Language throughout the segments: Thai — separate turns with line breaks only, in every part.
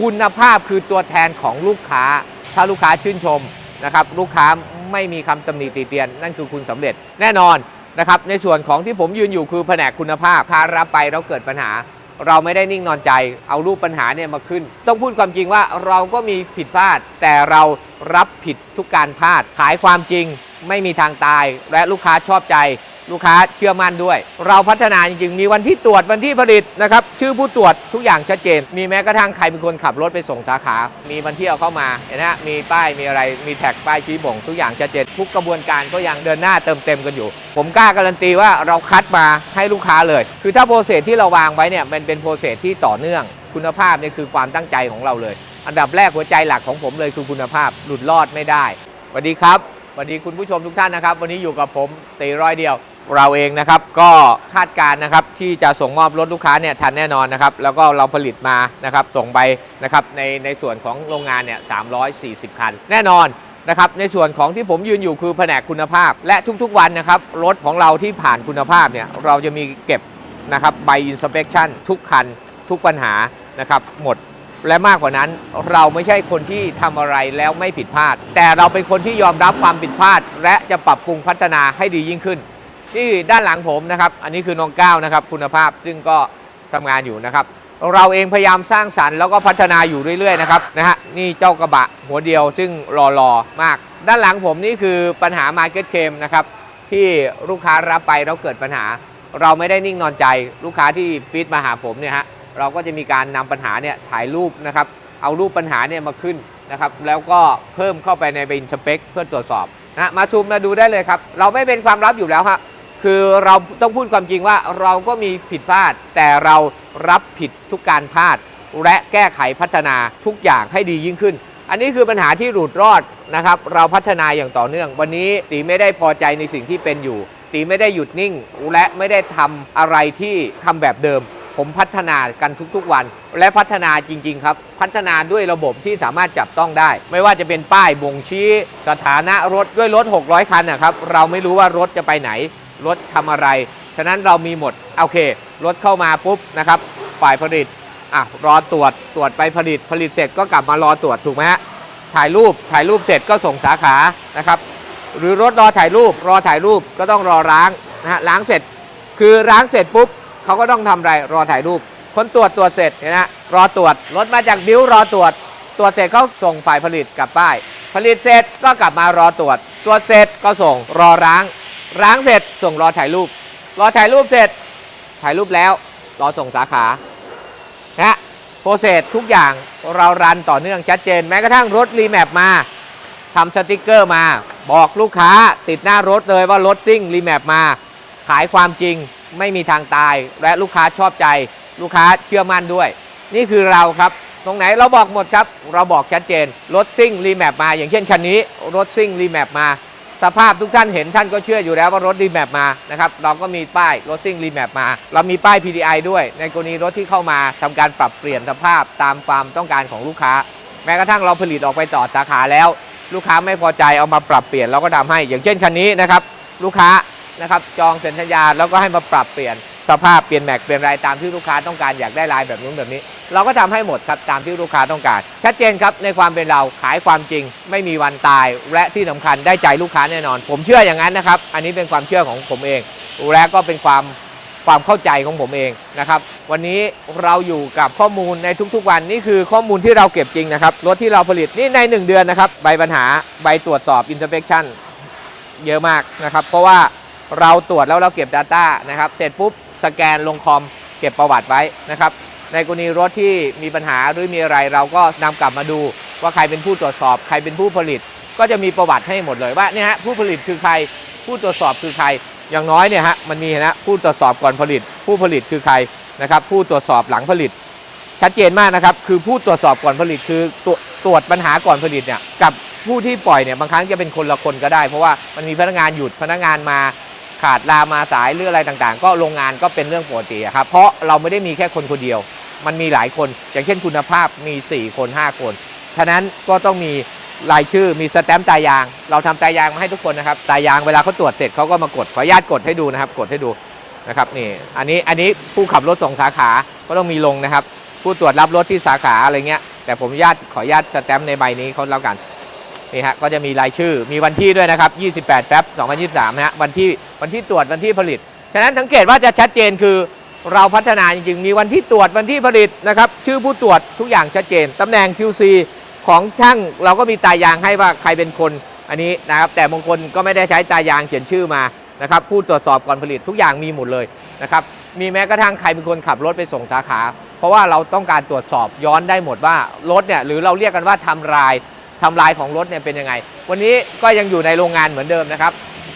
คุณภาพคือตัวแทนของลูกค้า ถ้าลูกค้าชื่นชมนะครับลูกค้าไม่มีคำตำหนิติเตียน นั่นคือคุณสำเร็จแน่นอนนะครับในส่วนของที่ผมยืนอยู่คือแผนกคุณภาพถ้ารับไปแล้วเกิดปัญหา เราไม่ได้นิ่งนอนใจ เอารูปปัญหาเนี่ยมาขึ้น ต้องพูดความจริงว่าเราก็มีผิดพลาด แต่เรารับผิดทุกการพลาดขายความจริง ไม่มีทางตาย และลูกค้าชอบใจ ลูกค้าเชื่อมั่นด้วย เราพัฒนาจริงๆ มีวันที่ตรวจวันที่ผลิตนะครับ ชื่อผู้ตรวจทุกอย่างชัดเจน มีแม้กระทั่งใครเป็นคนขับรถไปส่งสาขา มีวันที่เอาเข้ามาเห็นไหมมีป้ายมีอะไรมีแท็กป้ายชี้บ่ง ทุกอย่างชัดเจนทุกกระบวนการก็ยังเดินหน้าเติมเต็มกันอยู่ ผมกล้าการันตีว่าเราคัดมาให้ลูกค้าเลย คือถ้าโปรเซสที่เราวางไว้เนี่ยมันเป็นโปรเซสที่ต่อเนื่อง คุณภาพเนี่ยคือความตั้งใจของเราเลย อันดับแรกหัวใจหลักของผมเลยคือคุณภาพหลุดรอดไม่ได้สวัสดีครับสวัสดีคุณผู้ชมทุกท่านนะครับ วันนี้อยู่กับผมตีร้อยเดียว เราเองนะครับก็คาดการณ์นะครับที่จะส่งมอบรถลูกค้าเนี่ยทันแน่นอนนะครับแล้วก็เราผลิตมานะครับส่งไปนะครับในในส่วนของโรงงานเนี่ย340 คัน แน่นอนนะครับในส่วนของที่ผมยืนอยู่คือแผนกคุณภาพ และทุกๆวันนะครับรถของเราที่ผ่านคุณภาพเนี่ยเราจะมีเก็บนะครับใบอินสเปคชั่นทุกคัน ทุกปัญหานะครับหมดและมากกว่านั้นเราไม่ใช่คนที่ทำอะไรแล้วไม่ผิดพลาด แต่เราเป็นคนที่ยอมรับความผิดพลาด และจะปรับปรุงพัฒนาให้ดียิ่งขึ้น นี่ด้านหลังผมนะครับ อันนี้คือน้องก้าวนะครับ คุณภาพซึ่งก็ทำงานอยู่นะครับ เราเองพยายามสร้างสรรค์แล้วก็พัฒนาอยู่เรื่อยๆนะครับนะฮะนี่เจ้ากระบะหัวเดียวซึ่งรอๆมาก ด้านหลังผมนี่คือปัญหา Market c l a i m นะครับที่ลูกค้ารับไปแล้วเกิดปัญหา เราไม่ได้นิ่งนอนใจ ลูกค้าที่ฟีดมาหาผมเนี่ยฮะเราก็จะมีการนำปัญหาเนี่ยถ่ายรูปนะครับเอารูปปัญหาเนี่ยมาขึ้นนะครับแล้วก็เพิ่มเข้าไปในเป็นสเปคเพื่อตรวจสอบนะมาซูมมาดูได้เลยครับ เราไม่เป็นความลับอยู่แล้วฮะ คือเราต้องพูดความจริงว่าเราก็มีผิดพลาด แต่เรารับผิดทุกการพลาด และแก้ไขพัฒนาทุกอย่างให้ดียิ่งขึ้น อันนี้คือปัญหาที่หลุดรอดนะครับ เราพัฒนาอย่างต่อเนื่อง วันนี้ตีไม่ได้พอใจในสิ่งที่เป็นอยู่ ตีไม่ได้หยุดนิ่ง และไม่ได้ทำอะไรที่ทำแบบเดิม ผมพัฒนากันทุกๆวัน และพัฒนาจริง ๆ ครับ พัฒนาด้วยระบบที่สามารถจับต้องได้ ไม่ว่าจะเป็นป้ายบ่งชี้ สถานะรถด้วยรถ 600 คันนะครับ เราไม่รู้ว่ารถจะไปไหน รถทำอะไร ฉะนั้นเรามีหมด โอเค รถเข้ามาปุ๊บนะครับ ฝ่ายผลิต อะ รอตรวจ ตรวจไปผลิต ผลิตเสร็จก็กลับมารอตรวจถูกไหมฮะ ถ่ายรูป ถ่ายรูปเสร็จก็ส่งสาขา นะครับ หรือรถรอถ่ายรูป รอถ่ายรูปก็ต้องรอล้างนะฮะ ล้างเสร็จ คือล้างเสร็จปุ๊บเขาก็ต้องทำอะไร รอถ่ายรูป คนตรวจตรวจเสร็จเห็นไหมฮะรอตรวจ รถมาจากบิวรอตรวจ ตรวจเสร็จเขาส่งฝ่ายผลิตกลับป้าย ผลิตเสร็จก็กลับมารอตรวจ ตรวจเสร็จก็ส่ง รอล้าง ล้างเสร็จส่งรอถ่ายรูป รอถ่ายรูปเสร็จ ถ่ายรูปแล้ว รอส่งสาขานะฮะโปรเซสทุกอย่างเรารันต่อเนื่องชัดเจน แม้กระทั่งรถรีแมปมาทำสติกเกอร์มา บอกลูกค้าติดหน้ารถเลยว่ารถซิ่งรีแมปมา ขายความจริงไม่มีทางตาย และลูกค้าชอบใจ ลูกค้าเชื่อมั่นด้วย นี่คือเราครับ ตรงไหนเราบอกหมดครับ เราบอกชัดเจน รถซิ่งรีแมปมา อย่างเช่นคันนี้ รถซิ่งรีแมปมา สภาพทุกท่านเห็นท่านก็เชื่ออยู่แล้วว่ารถรีแมปมานะครับเราก็มีป้ายรถซิ่งรีแมปมา เรามีป้าย PDI ด้วย ในกรณีรถที่เข้ามาทำการปรับเปลี่ยนสภาพตามความต้องการของลูกค้า แม้กระทั่งเราผลิตออกไปต่อสาขาแล้ว ลูกค้าไม่พอใจเอามาปรับเปลี่ยนเราก็ทำให้ อย่างเช่นคันนี้นะครับลูกค้านะครับจองเซ็นสัญญาแล้วก็ให้มาปรับเปลี่ยน สภาพเปลี่ยนแม็กเปลี่ยนอะไรตามที่ลูกค้าต้องการอยากได้ลายแบบนู้นแบบนี้ เราก็ทำให้หมดครับตามที่ลูกค้าต้องการ ชัดเจนครับในความเป็นเราขายความจริง ไม่มีวันตาย และที่สำคัญได้ใจลูกค้าแน่นอน ผมเชื่ออย่างนั้นนะครับ อันนี้เป็นความเชื่อของผมเอง และก็เป็นความความเข้าใจของผมเองนะครับวันนี้เราอยู่กับข้อมูลในทุกๆ วันนี่คือข้อมูลที่เราเก็บจริงนะครับรถที่เราผลิตนี่ใน 1 เดือนนะครับใบปัญหาใบตรวจสอบ inspection เยอะมากนะครับ เพราะว่าเราตรวจแล้วเราเก็บ Data นะครับ เสร็จปุ๊บ สแกนลงคอมเก็บประวัติไว้นะครับ ในกรณีรถที่มีปัญหาหรือมีอะไรเราก็นำกลับมาดูว่าใครเป็นผู้ตรวจสอบ ใครเป็นผู้ผลิต ก็จะมีประวัติให้หมดเลยว่าเนี่ยฮะผู้ผลิตคือใคร ผู้ตรวจสอบคือใคร อย่างน้อยเนี่ยฮะมันมีนะผู้ตรวจสอบก่อนผลิต ผู้ผลิตคือใครนะครับผู้ตรวจสอบหลังผลิต ชัดเจนมากนะครับคือผู้ตรวจสอบก่อนผลิตคือตรวจตรวจปัญหาก่อนผลิตเนี่ยกับผู้ที่ปล่อยเนี่ยบางครั้งจะเป็นคนละคนก็ได้ เพราะว่ามันมีพนักงานหยุดพนักงานมา ขาดลามาสายหรืออะไรต่างๆ ก็โรงงานก็เป็นเรื่องปกติครับเพราะเราไม่ได้มีแค่คนคนเดียว มันมีหลายคน อย่างเช่นคุณภาพมี 4 คน 5 คนฉะนั้นก็ต้องมีรายชื่อมีสแตมป์ตายาง เราทำตายางมาให้ทุกคนนะครับตายางเวลาเขาตรวจเสร็จเขาก็มากดขออนุญาตกดให้ดูนะครับ กดให้ดูนะครับนี่อันนี้อันนี้ผู้ขับรถส่งสาขาก็ต้องมีลงนะครับ ผู้ตรวจรับรถที่สาขาอะไรเงี้ยแแต่ผมญาตขออนุญาตสแตมป์ในใบนี้เขาแล้วกัน นี่ฮะก็จะมีรายชื่อมีวันที่ด้วยนะครับ 28แฟบ2023ฮะวันที่วันที่ตรวจวันที่ผลิต ฉะนั้นสังเกตว่าจะชัดเจนคือเราพัฒนาจริงๆ มีวันที่ตรวจวันที่ผลิตนะครับ ชื่อผู้ตรวจทุกอย่างชัดเจน ตำแหน่ง QC ของช่างเราก็มีตายางให้ว่าใครเป็นคนอันนี้นะครับ แต่บางคนก็ไม่ได้ใช้ตายางเขียนชื่อมานะครับ ผู้ตรวจสอบก่อนผลิตทุกอย่างมีหมดเลยนะครับ มีแม้กระทั่งใครเป็นคนขับรถไปส่งสาขา เพราะว่าเราต้องการตรวจสอบย้อนได้หมดว่ารถเนี่ยหรือเราเรียกกันว่าทำลาย ทำลายของรถเนี่ยเป็นยังไง วันนี้ก็ยังอยู่ในโรงงานเหมือนเดิมนะครับ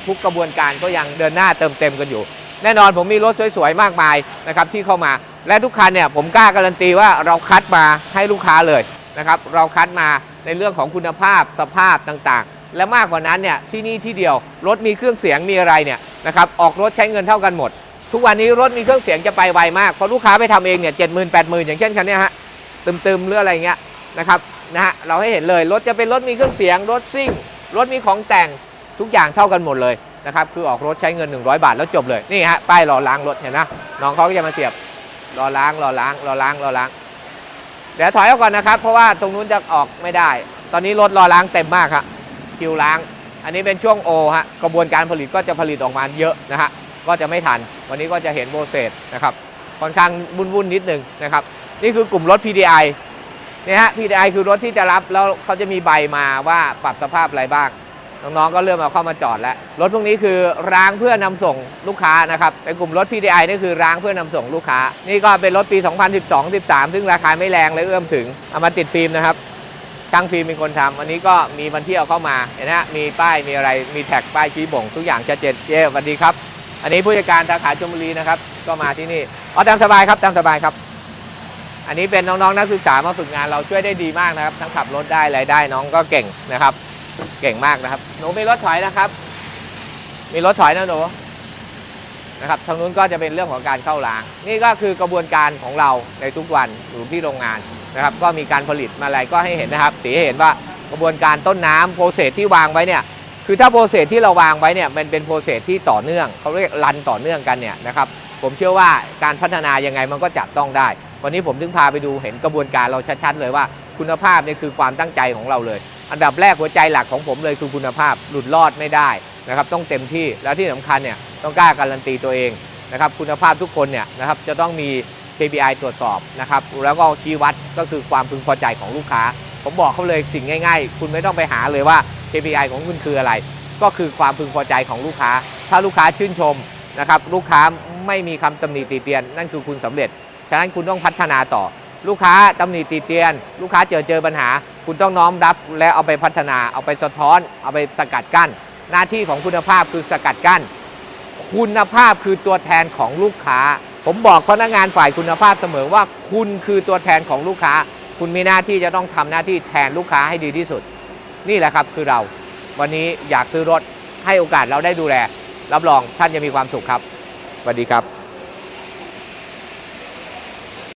ทุกกระบวนการก็ยังเดินหน้าเติมเต็มกันอยู่ แน่นอนผมมีรถสวยๆมากมายนะครับที่เข้ามา และทุกคันเนี่ยผมกล้าการันตีว่าเราคัดมาให้ลูกค้าเลยนะครับ เราคัดมาในเรื่องของคุณภาพสภาพต่างๆ และมากกว่านั้นเนี่ยที่นี่ที่เดียวรถมีเครื่องเสียงมีอะไรเนี่ยนะครับออกรถใช้เงินเท่ากันหมด ทุกวันนี้รถมีเครื่องเสียงจะไปไวมากเพราะลูกค้าไปทำเองเนี่ยเจ็ดหมื่นแปดหมื่นอย่างเช่นคันเนี้ยฮะตึมๆหรืออะไรเงี้ยนะครับ นะฮะเราให้เห็นเลยรถจะเป็นรถมีเครื่องเสียงรถซิ่ง รถมีของแต่งทุกอย่างเท่ากันหมดเลยนะครับคือออกรถใช้เงิน 100 บาทแล้วจบเลยนี่ฮะป้ายรอล้างรถเห็นนะน้องเขาก็จะมาเสียบรอล้างรอล้างรอล้างรอล้าง เดี๋ยวถอยออกก่อนนะครับ เพราะว่าตรงนู้นจะออกไม่ได้ ตอนนี้รถรอล้างเต็มมากครับคิวล้าง อันนี้เป็นช่วงโอฮะกระบวนการผลิตก็จะผลิตออกมาเยอะนะฮะก็จะไม่ทัน วันนี้ก็จะเห็นโปรเซสนะครับค่อนข้างวุ่นๆนิดนึงนะครับนี่คือกลุ่มรถ PDI เนี่ยฮะ PDI คือรถที่จะรับแล้วเขาจะมีใบมาว่าปรับสภาพอะไรบ้าง น้องๆก็เริ่มเอาเข้ามาจอดแล้ว รถพวกนี้คือร้างเพื่อนำส่งลูกค้านะครับเป็นกลุ่มรถ PDI นี่คือร้างเพื่อนำส่งลูกค้า นี่ก็เป็นรถปี 2012-13 ซึ่งราคาไม่แรงและเอื้อมถึงเอามาติดฟิล์มนะครับช่างฟิล์มเป็นคนทำวันนี้ก็มีวันที่เอาเข้ามาเห็นไหมฮะมีป้ายมีอะไรมีแท็กป้ายชี้บ่ง ทุกอย่างชัดเจนเย้สวัสดีครับ อันนี้ผู้จัดการสาขาชลบุรีนะครับก็มาที่นี่อ๋อตามสบายครับตามสบายครับ อันนี้เป็นน้องๆนักศึกษามาฝึกงานเราช่วยได้ดีมากนะครับ ทั้งขับรถได้อะไรได้น้องก็เก่งนะครับ เก่งมากนะครับ หนูมีรถถอยนะครับ มีรถถอยนะหนูนะครับทางนู้นก็จะเป็นเรื่องของการเข้าล้าง นี่ก็คือกระบวนการของเราในทุกวันอยู่ที่โรงงานนะครับ ก็มีการผลิตมาอะไรก็ให้เห็นนะครับสีให้เห็นว่ากระบวนการต้นน้ำโปรเซสที่วางไว้เนี่ยคือถ้าโปรเซสที่เราวางไว้เนี่ยมันเป็นโปรเซสที่ต่อเนื่องเขาเรียกรันต่อเนื่องกันเนี่ยนะครับผมเชื่อว่าการพัฒนายังไงมันก็จับต้องได้ วันนี้ผมถึงพาไปดูเห็นกระบวนการเราชัดๆเลยว่าคุณภาพเนี่ยคือความตั้งใจของเราเลย อันดับแรกหัวใจหลักของผมเลยคือคุณภาพหลุดรอดไม่ได้นะครับต้องเต็มที่แล้วที่สำคัญเนี่ยต้องกล้าการันตีตัวเองนะครับคุณภาพทุกคนเนี่ยนะครับจะต้องมี KPI ตรวจสอบนะครับแล้วก็ชี้วัดก็คือความพึงพอใจของลูกค้า ผมบอกเขาเลยสิ่งง่าย ๆ คุณไม่ต้องไปหาเลยว่า KPI ของคุณคืออะไร ก็คือความพึงพอใจของลูกค้า ถ้าลูกค้าชื่นชมนะครับลูกค้าไม่มีคำตำหนิติเตียน นั่นคือคุณสำเร็จ ฉะนั้นคุณต้องพัฒนาต่อ ลูกค้าตำหนิติเตียน ลูกค้าเจอเจอปัญหา คุณต้องน้อมรับและเอาไปพัฒนา เอาไปสะท้อน เอาไปสกัดกั้น หน้าที่ของคุณภาพคือสกัดกั้น คุณภาพคือตัวแทนของลูกค้า ผมบอกพนักงานฝ่ายคุณภาพเสมอว่า คุณคือตัวแทนของลูกค้า คุณมีหน้าที่จะต้องทำหน้าที่แทนลูกค้าให้ดีที่สุด นี่แหละครับคือเรา วันนี้อยากซื้อรถให้โอกาสเราได้ดูแล รับรองท่านจะมีความสุขครับสวัสดีครับ